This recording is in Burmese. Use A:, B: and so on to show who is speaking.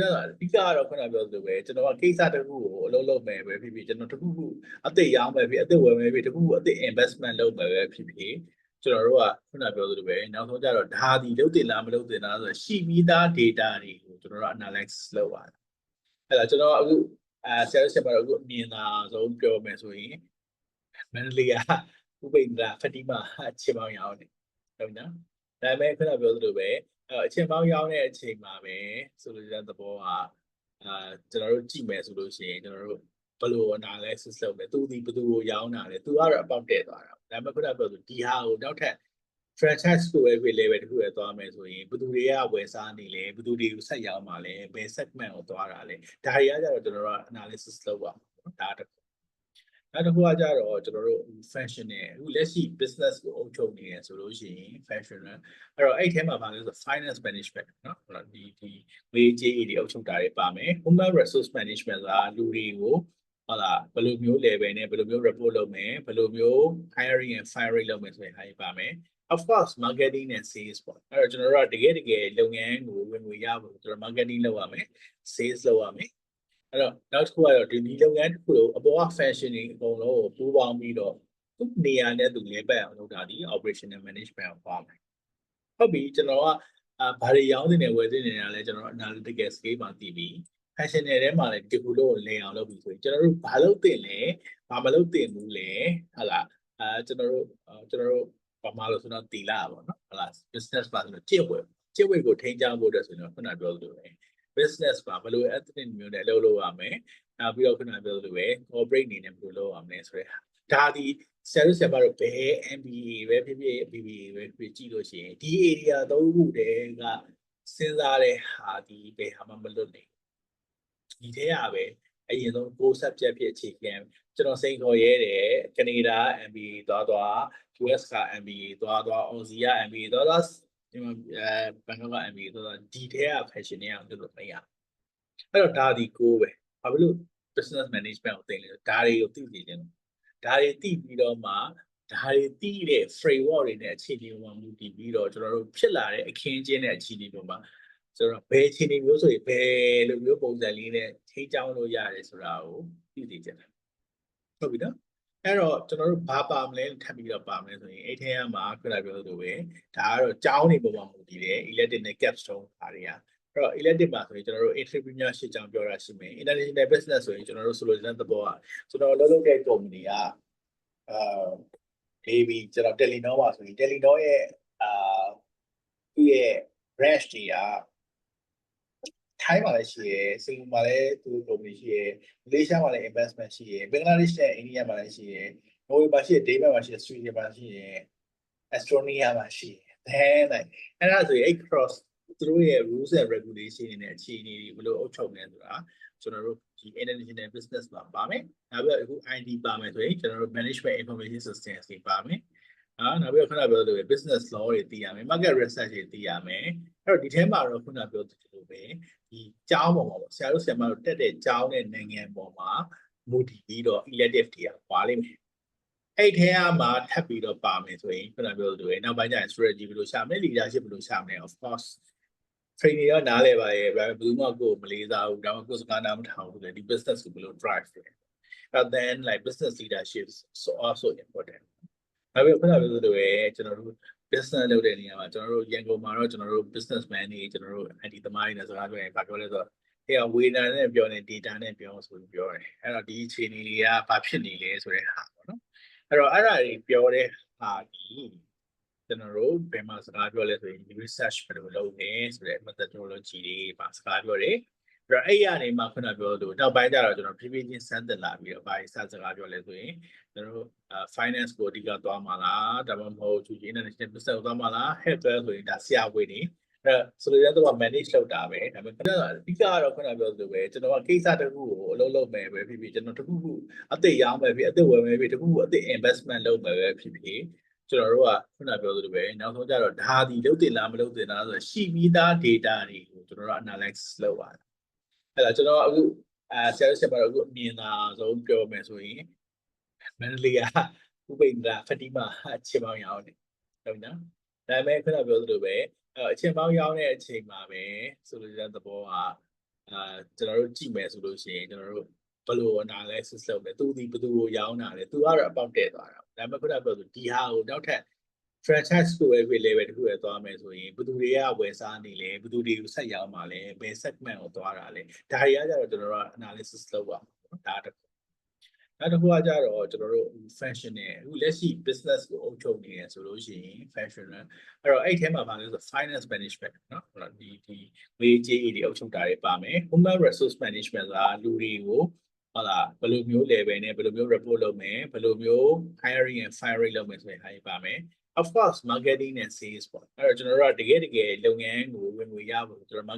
A: အဓိကကတော့ခုနပြောသလိုပဲကျွန်တော်ကကိစ္စတစ်ခုကိုအလုပ်လုပ်မယ်ပဲဖြစ်ဖြစ်ကျွန်တော်တစ်ခုခုအသိရောင်းမယ်ဖြစ်အသိဝယ်မယ်ဖြစ်တစ်ခုခုအသိ investment လုပ်မယ်ပဲဖြစ်ဖြစ်ကျွန်တော်တို့ကခုနပြောသလိုပဲနောက်ဆုံးကျတော့ဒါဒီလုပ်တင်လားမလုပ်တင်လားဆိုတော့ရှိပြီးသား data တွေကိုကျွန်တော်တို့ analysis လုပ်ရတယ်အဲ့ဒါကျွန်တော်အခုအဲ sales ဆက်ပါတော့အခုအမြင်သာဆုံးပြောမယ်ဆိုရင်မန္တလေးကဥပိန္ဒရာဖတိမာချေပေါင်းရောင်းနေဟုတ်နော်ဒါပေမဲ့ခုနပြောသလိုပဲ အဲ့အချိန်ပေါင်းရောင်းတဲ့အချိန်မှာပဲဆိုလိုတဲ့သဘောကအာကျွန်တော်တို့ကြည့်မယ်ဆိုလို့ရှိရင်ကျွန်တော်တို့ဘယ်လို analysis လုပ်လဲသူဒီဘယ်သူကိုရောင်းတာလဲသူကတော့အပေါက်တဲ့သွားတာဒါပေမဲ့ခုနကပြောဆိုဒီဟာကိုနောက်ထပ် franchise ကိုပဲ level တစ်ခုပဲသွားမယ်ဆိုရင်ဘယ်သူတွေကဝယ်စားနေလဲဘယ်သူတွေကိုဆက်ရောင်းမှာလဲဘယ် segment ကိုသွားတာလဲဒါတွေကကြတော့ကျွန်တော်တို့က analysis လုပ်ပါမယ်ဒါတစ်ခု နောက်တစ်ခုကကြတော့ကျွန်တော်တို့ fashion နဲ့အခုလက်ရှိ business ကိုအုပ်ချုပ်နေရဆိုလို့ရှိရင် fashion နဲ့ အဲ့တော့အဲ့ထဲမှာပါလဲဆို finance management เนาะဟိုဒီဒီဝေးကြေးတွေအုပ်ချုပ်တာတွေပါမယ် human resource management ဆိုတာလူတွေကိုဟုတ်လားဘယ်လိုမျိုး level နဲ့ဘယ်လိုမျိုး report လုပ်မယ်ဘယ်လိုမျိုး hiring and firing လုပ်မယ်ဆိုရင်ဟာတွေပါမယ် of course marketing and sales ပေါ့အဲ့တော့ကျွန်တော်တို့ကတကယ်တကယ်လုပ်ငန်းကိုဝင်ငွေရဖို့ကျွန်တော် marketing လုပ်ရမယ် sales လုပ်ရမယ် အဲ့တော့နောက်တစ်ခုကတော့ဒီဒီလုပ်ငန်းတစ်ခုလုံးအပေါ်က fashion တွေအကုန်လုံးကိုပူးပေါင်းပြီးတော့သူ့နေရာနဲ့သူလဲပတ်အောင်လုပ်တာဒီ operational management ကိုပါမယ်ဟုတ်ပြီကျွန်တော်ကအာဘာတွေရောင်းနေတယ်ဝယ်နေတယ်လဲကျွန်တော် analytical scale မှာသိပြီ fashion တွေထဲမှာလည်းဒီခုလုံးကိုလည်အောင်လုပ်ပြီဆိုရင်ကျွန်တော်တို့ဘာလုပ်တင်လဲဘာမလုပ်တင်ဘူးလဲဟုတ်လားအာကျွန်တော်တို့ကျွန်တော်တို့ဘာမှလို့ဆိုတော့တီလာပါတော့ဟုတ်လား business ပါဆိုတော့ကြည့်ဝယ်ကြည့်ဝယ်ကိုထိန်းချောင်းဖို့အတွက်ဆိုရင်ခုနပြောသလိုပဲ business ပါဘယ်လို ethnic မျိုးနဲ့လုပ်လို့ရမယ်နောက်ပြီးတော့ခုနပြောသလိုပဲ corporate အနေနဲ့ဘယ်လိုလုပ်ရမလဲဆိုတဲ့ဒါဒီဆရာတို့ဆရာမတို့ဘယ် MBA ပဲဖြစ်ဖြစ် BBA ပဲဖြစ်ကြည့်လို့ရှိရင်ဒီ area သုံးခုတည်းကစဉ်းစားတဲ့ဟာဒီဘယ်ဟာမှမလွတ်နိုင်ဒီထဲကပဲအရင်ဆုံး goal subject ဖြစ်အခြေခံကျွန်တော်စိန်ခေါ်ရဲတယ်ကနေဒါ MBA သွားသွား US က MBA သွားသွား Aussie က MBA သွားသွား ဒီမှာအဲဘန်ကောက်က MBA သွားသွားဒီထဲက fashion တွေကလွတ်လို့မရအဲ့တော့ဒါဒီ goal ပဲဘာဖြစ်လို့ business management ကိုသင်လဲဒါတွေကိုသိနေတယ်ဒါတွေသိပြီးတော့မှဒါတွေသိတဲ့ framework တွေနဲ့အခြေအနေပေါ်မှာမူတည်ပြီးတော့ကျွန်တော်တို့ဖြစ်လာတဲ့အခင်းအကျင်းတဲ့အခြေအနေပေါ်မှာဆိုတော့ဘယ်အခြေအနေမျိုးဆိုရင်ဘယ်လိုမျိုးပုံစံလေးနဲ့ထိန်းချောင်းလို့ရတယ်ဆိုတာကိုသိသိကြတယ်ဟုတ်ပြီနော် အဲ့တော့ကျွန်တော်တို့ဘာပါမလဲထပ်ပြီးတော့ပါမယ်ဆိုရင်အဲ့ထဲမှာခုနပြောသလိုပဲဒါကတော့ကြောင်းနေပုံမှာမူတည်တယ် electric နဲ့ capstone ဟာတွေကအဲ့တော့ electric မှာဆိုရင်ကျွန်တော်တို့ entrepreneurship ကြောင်းပြောတာရှိမယ် international business ဆိုရင်ကျွန်တော်တို့ဆိုလိုချင်တဲ့သဘောကကျွန်တော်လုပ်လုပ်တဲ့ company ကအာ baby ကျွန်တော် Telenor ပါဆိုရင် Telenor ရဲ့အာသူ့ရဲ့ branch တွေက ထိုင်းမှာလည်းရှိရယ်စင်ကာပူမှာလည်းသူ့ company ရှိရယ်မလေးရှားမှာလည်း investment ရှိရယ်ဘင်္ဂလားဒေ့ရှ်နဲ့အိန္ဒိယမှာလည်းရှိရယ်နော်ဝေမှာရှိရယ်ဒေးမှာရှိရယ်ဆွီဒင်မှာရှိရယ် Estonia မှာရှိရယ် then like အဲ့ဒါဆိုရင်အဲ့ cross သူတို့ရဲ့ rules and regulation တွေနဲ့အခြေအနေတွေဘယ်လိုအုပ်ချုပ်လဲဆိုတာကျွန်တော်တို့ဒီ international business မှာပါမယ်။နောက်ပြီးတော့အခု ID ပါမယ်ဆိုရင်ကျွန်တော်တို့ management information systems တွေပါမယ်။အာနောက်ပြီးတော့ခုနပြောသလိုပဲ business law တွေသိရမယ် market research တွေသိရမယ်။အဲ့တော့ဒီထဲမှာတော့ခုနပြောသလိုပဲ ဒီကျောင်းပေါ်မှာပေါ့ဆရာတို့ဆရာမတို့တက်တဲ့ကျောင်းတဲ့နိုင်ငံပေါ်မှာမူတည်ပြီးတော့ elective တွေကပါလိမ့်မယ်။အဲ့ထဲကမှထပ်ပြီးတော့ပါမယ်ဆိုရင်ခုနပြောသလိုပဲနောက်ပိုင်းကျရင် strategy ဘယ်လိုရှာမလဲ leadership ဘယ်လိုရှာမလဲ of course training ရောနားလဲပါရဲ့ဒါပေမဲ့ဘယ်သူမှကိုယ်မလေးစားဘူးဒါမှမဟုတ်ကိုယ်စကားနားမထောင်ဘူးလေဒီ business ကိုဘယ်လို drive လဲ and then like business leadership so also important ဒါပေမဲ့ခုနကပြောသလိုပဲကျွန်တော်တို့ business လုပ်တဲ့နေရာမှာကျွန်တော်တို့ရန်ကုန်မှာတော့ကျွန်တော်တို့ businessman တွေကျွန်တော်တို့ IT သမားတွေနဲ့စကားပြောရင်ဘာပြောလဲဆိုတော့ဟဲ့ဝေဒနာနဲ့ပြောနေ data နဲ့ပြောဆိုပြီးပြောတယ်အဲ့တော့ဒီအခြေအနေတွေကဘာဖြစ်နေလဲဆိုတဲ့ဟာပေါ့နော်အဲ့တော့အဲ့ဒါတွေပြောတဲ့ဟာဒီကျွန်တော်တို့ဘယ်မှာစကားပြောလဲဆိုရင် research ဘယ်လိုလုပ်လဲဆိုတဲ့ methodology တွေပါစကားပြောတယ် အဲ့တော့အဲ့ရနေမှာခုနပြောလို့နောက်ပိုင်းကျတော့ကျွန်တော်ဖြည်းဖြည်းချင်းစမ်းသစ်လာပြီးတော့ဘာစစကားပြောလဲဆိုရင်ကျွန်တော်တို့ finance ကိုအဓိကသွားမှာလားဒါမှမဟုတ်သူ international business ကိုသွားမှာလား health ဆိုရင်ဒါဆရာဝန်တွေအဲ့ဆိုလိုရတော့ manage လုပ်တာပဲဒါပေမဲ့အဓိကကတော့ခုနပြောသလိုပဲကျွန်တော်ကကိစ္စတစ်ခုကိုအလုပ်လုပ်မယ်ပဲဖြစ်ဖြစ်ကျွန်တော်တစ်ခုခုအသိရောင်းမယ်ဖြစ်အသိဝယ်မယ်ဖြစ်တစ်ခုခုအသိ investment လုပ်မယ်ပဲဖြစ်ဖြစ်ကျွန်တော်တို့ကခုနပြောသလိုပဲနောက်ဆုံးကျတော့ဒါဒီလုပ်တင်လားမလုပ်တင်လားဆိုတော့ရှိပြီးသား data တွေကိုကျွန်တော်တို့ analyze လုပ်ရတယ် အဲ့ဒါကျွန်တော်အခုအဲဆရာဆရာမတို့အခုအမြင်သာဆုံးပြောမယ်ဆိုရင်မန္တလေးကဥပိန္ဒရာဖတိမာချေပေါင်းရောင်းနေဟုတ်နော်ဒါပေမဲ့ခုနပြောသလိုပဲအချိန်ပေါင်းရောင်းတဲ့အချိန်မှာပဲဆိုလိုတဲ့သဘောကအာကျွန်တော်တို့ကြည့်မယ်ဆိုလို့ရှိရင်ကျွန်တော်တို့ဘယ်လို analysis လုပ်လဲသူဒီဘယ်သူကိုရောင်းတာလဲသူကတော့အပေါက်တက်သွားတာဒါပေမဲ့ခုနကပြောဆိုဒီဟာကိုနောက်ထပ် franchise ကိုပဲ level တစ်ခုပဲသွားမယ်ဆိုရင်ဘယ်သူတွေကဝယ်စားနေလဲဘယ်သူတွေကိုဆက်ရောင်းမှာလဲဘယ် segment ကိုသွားတာလဲဒါတွေကကြတော့ကျွန်တော်တို့က analysis လုပ်ပါမယ်ဒါတစ်ခုနောက်တစ်ခုကကြတော့ကျွန်တော်တို့ fashion နဲ့အခုလက်ရှိ business ကိုအုပ်ချုပ်နေရဆိုလို့ရှိရင် fashion နဲ့အဲ့တော့အဲ့ထဲမှာပါလဲဆို finance management เนาะအဲ့တော့ဒီဒီဝေးကြေးတွေအုပ်ချုပ်တာတွေပါမယ် human resource management ဆိုတာလူတွေကိုဟုတ်လားဘယ်လိုမျိုး level နဲ့ဘယ်လိုမျိုး report လုပ်မယ်ဘယ်လိုမျိုး hiring and firing လုပ်မယ်ဆိုတဲ့ဟာတွေပါမယ် of course marketing and sales ပေါ့အဲ့တော့ကျွန်တော်တို့ကတကယ်တကယ်လုပ်ငန်းကိုဝင်ငွေရဖို့ကျွန်တော်